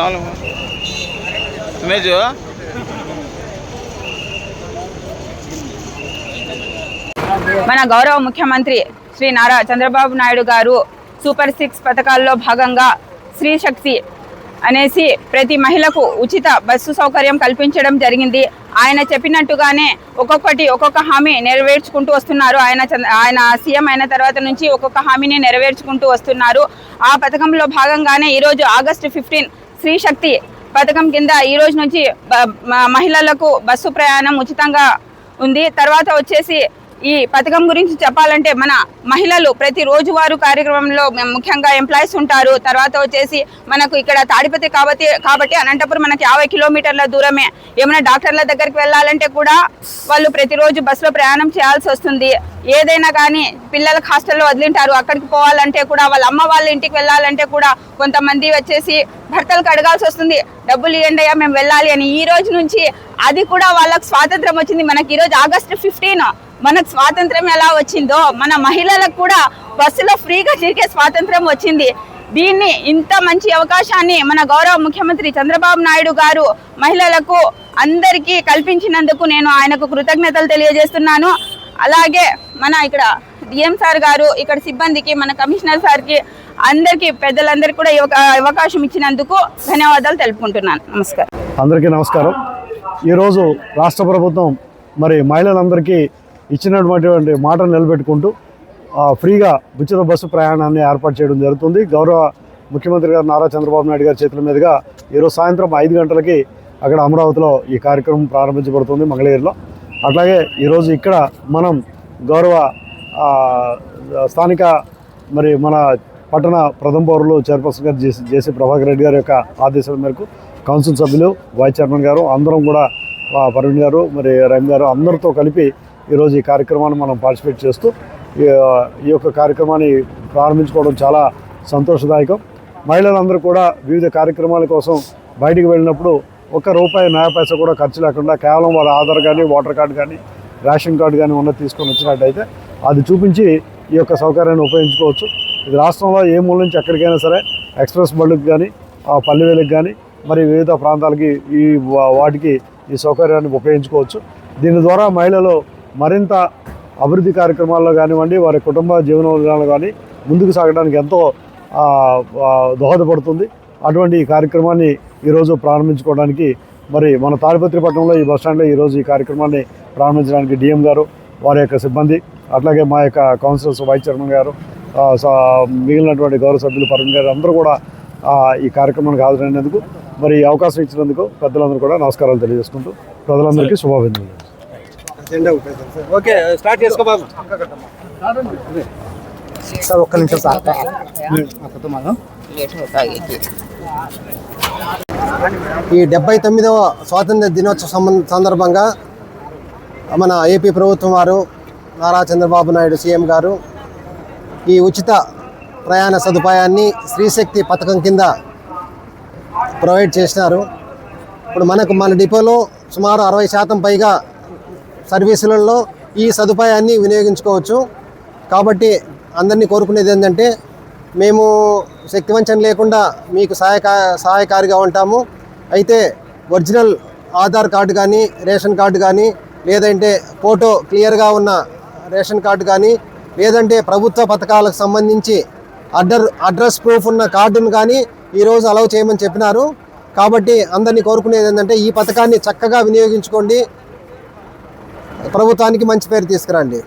అస్సలం సుమేజు మన గౌరవ ముఖ్యమంత్రి శ్రీ నారా చంద్రబాబు నాయుడు గారు సూపర్ సిక్స్ పథకాల్లో భాగంగా స్త్రీ శక్తి అనేసి ప్రతి మహిళకు ఉచిత బస్సు సౌకర్యం కల్పించడం జరిగింది. ఆయన చెప్పినట్టుగానే ఒక్కొక్కటి ఒక్కొక్క హామీ నెరవేర్చుకుంటూ వస్తున్నారు. ఆయన ఆయన సీఎం అయిన తర్వాత నుంచి ఒక్కొక్క హామీని నెరవేర్చుకుంటూ వస్తున్నారు. ఆ పథకంలో భాగంగానే ఈరోజు ఆగస్టు ఫిఫ్టీన్ స్త్రీ శక్తి పథకం కింద ఈ రోజు నుంచి మహిళలకు బస్సు ప్రయాణం ఉచితంగా ఉంది. తర్వాత వచ్చేసి ఈ పథకం గురించి చెప్పాలంటే మన మహిళలు ప్రతి రోజువారు కార్యక్రమంలో ముఖ్యంగా ఎంప్లాయీస్ ఉంటారు. తర్వాత వచ్చేసి మనకు ఇక్కడ తాడిపతి కాబట్టి కాబట్టి అనంతపురం మనకి యాభై కిలోమీటర్ల దూరమే. ఏమైనా డాక్టర్ల దగ్గరికి వెళ్ళాలంటే కూడా వాళ్ళు ప్రతిరోజు బస్సులో ప్రయాణం చేయాల్సి వస్తుంది. ఏదైనా కానీ పిల్లలకు హాస్టల్లో వదిలింటారు. అక్కడికి పోవాలంటే కూడా వాళ్ళ అమ్మ వాళ్ళ ఇంటికి వెళ్ళాలంటే కూడా కొంతమంది వచ్చేసి భర్తలకు అడగాల్సి వస్తుంది. డబ్బులు ఇవ్వండి మేము వెళ్ళాలి అని. ఈ రోజు నుంచి అది కూడా వాళ్ళకు స్వాతంత్రం వచ్చింది. మనకి ఈరోజు ఆగస్టు ఫిఫ్టీన్. మనకు స్వాతంత్రం ఎలా వచ్చిందో మన మహిళలకు కూడా బస్సులో ఫ్రీగా తిరిగే స్వాతంత్రం వచ్చింది. దీన్ని ఇంత మంచి అవకాశాన్ని మన గౌరవ ముఖ్యమంత్రి చంద్రబాబు నాయుడు గారు మహిళలకు అందరికీ కల్పించినందుకు నేను ఆయనకు కృతజ్ఞతలు తెలియజేస్తున్నాను. అలాగే మన ఇక్కడ డిఎం సార్ గారు ఇక్కడ సిబ్బందికి మన కమిషనర్ సార్కి అందరికీ పెద్దలందరికీ కూడా అవకాశం ఇచ్చినందుకు ధన్యవాదాలు తెలుపుకుంటున్నాను. నమస్కారం. అందరికీ నమస్కారం. ఈరోజు రాష్ట్ర ప్రభుత్వం మరి మహిళలందరికీ ఇచ్చినటువంటి మాటను నిలబెట్టుకుంటూ ఫ్రీగా ఉచిత బస్సు ప్రయాణాన్ని ఏర్పాటు చేయడం జరుగుతుంది. గౌరవ ముఖ్యమంత్రి గారు నారా చంద్రబాబు నాయుడు గారి చేతుల మీదుగా ఈరోజు సాయంత్రం ఐదు గంటలకి అక్కడ అమరావతిలో ఈ కార్యక్రమం ప్రారంభించబడుతుంది మంగళగిరిలో. అట్లాగే ఈరోజు ఇక్కడ మనం గౌరవ స్థానిక మరి మన పట్టణ ప్రథమ పౌరులు చైర్పర్సన్ గారు జేసీ జేసీ ప్రభాకర్ రెడ్డి గారి యొక్క ఆదేశాల మేరకు కౌన్సిల్ సభ్యులు వైస్ చైర్మన్ గారు అందరం కూడా పర్వీణ్ గారు మరి రమ్ గారు అందరితో కలిపి ఈరోజు ఈ కార్యక్రమాన్ని మనం పార్టిసిపేట్ చేస్తూ ఈ ఈ యొక్క కార్యక్రమాన్ని ప్రారంభించుకోవడం చాలా సంతోషదాయకం. మహిళలందరూ కూడా వివిధ కార్యక్రమాల కోసం బయటికి వెళ్ళినప్పుడు ఒక్క రూపాయి నయా పైసా కూడా ఖర్చు లేకుండా కేవలం వాళ్ళ ఆధార్ కానీ ఓటర్ కార్డు కానీ రేషన్ కార్డు కానీ ఉన్నది తీసుకొని వచ్చినట్టయితే అది చూపించి ఈ యొక్క సౌకర్యాన్ని ఉపయోగించుకోవచ్చు. ఇది రాష్ట్రంలో ఏ మూల నుంచి ఎక్కడికైనా సరే ఎక్స్ప్రెస్ బళ్ళకి కానీ పల్లెవేలకు కానీ మరి వివిధ ప్రాంతాలకి ఈ వా- వాటికి ఈ సౌకర్యాన్ని ఉపయోగించుకోవచ్చు. దీని ద్వారా మహిళలు మరింత అభివృద్ధి కార్యక్రమాల్లో కానివ్వండి వారి కుటుంబ జీవన కానీ ముందుకు సాగడానికి ఎంతో దోహదపడుతుంది. అటువంటి ఈ కార్యక్రమాన్ని ఈరోజు ప్రారంభించుకోవడానికి మరి మన తాడిపత్రి పట్టణంలో ఈ బస్టాండ్లో ఈరోజు ఈ కార్యక్రమాన్ని ప్రారంభించడానికి డిఎం గారు వారి యొక్క సిబ్బంది అట్లాగే మా యొక్క కౌన్సిలర్స్ వైస్ చైర్మన్ గారు స- మిగిలినటువంటి గౌరవ సభ్యులు పరం గారు అందరూ కూడా ఈ కార్యక్రమానికి హాజరైనందుకు మరి అవకాశం ఇచ్చినందుకు పెద్దలందరూ కూడా నమస్కారాలు తెలియజేసుకుంటూ ప్రజలందరికీ శుభాభినందనలు. ఓకే స్టార్ట్ చేసుకో బాబు. సార్ ఒక్క నిమిషం సార్. ఈ డెబ్బై తొమ్మిదవ స్వాతంత్ర దినోత్సవ సంబం- సందర్భంగా మన ఏపీ ప్రభుత్వం వారు నారా చంద్రబాబు నాయుడు సీఎం గారు ఈ ఉచిత ప్రయాణ సదుపాయాన్ని స్త్రీశక్తి పథకం కింద ప్రొవైడ్ చేసినారు. ఇప్పుడు మనకు మన డిపోలో సుమారు అరవై శాతం పైగా సర్వీసులలో ఈ సదుపాయాన్ని వినియోగించుకోవచ్చు. కాబట్టి అందరినీ కోరుకునేది ఏంటంటే మేము శక్తివంచన లేకుండా మీకు సహాయక సహాయకారిగా ఉంటాము. అయితే ఒరిజినల్ ఆధార్ కార్డు కానీ రేషన్ కార్డు కానీ లేదంటే ఫోటో క్లియర్గా ఉన్న రేషన్ కార్డు కానీ లేదంటే ప్రభుత్వ పథకాలకు సంబంధించి అడ్డర్ అడ్రస్ ప్రూఫ్ ఉన్న కార్డును కానీ ఈరోజు అలౌ చేయమని చెప్పినారు. కాబట్టి అందరినీ కోరుకునేది ఏంటంటే ఈ పథకాన్ని చక్కగా వినియోగించుకోండి. ప్రభుత్వానికి మంచి పేరు తీసుకురండి.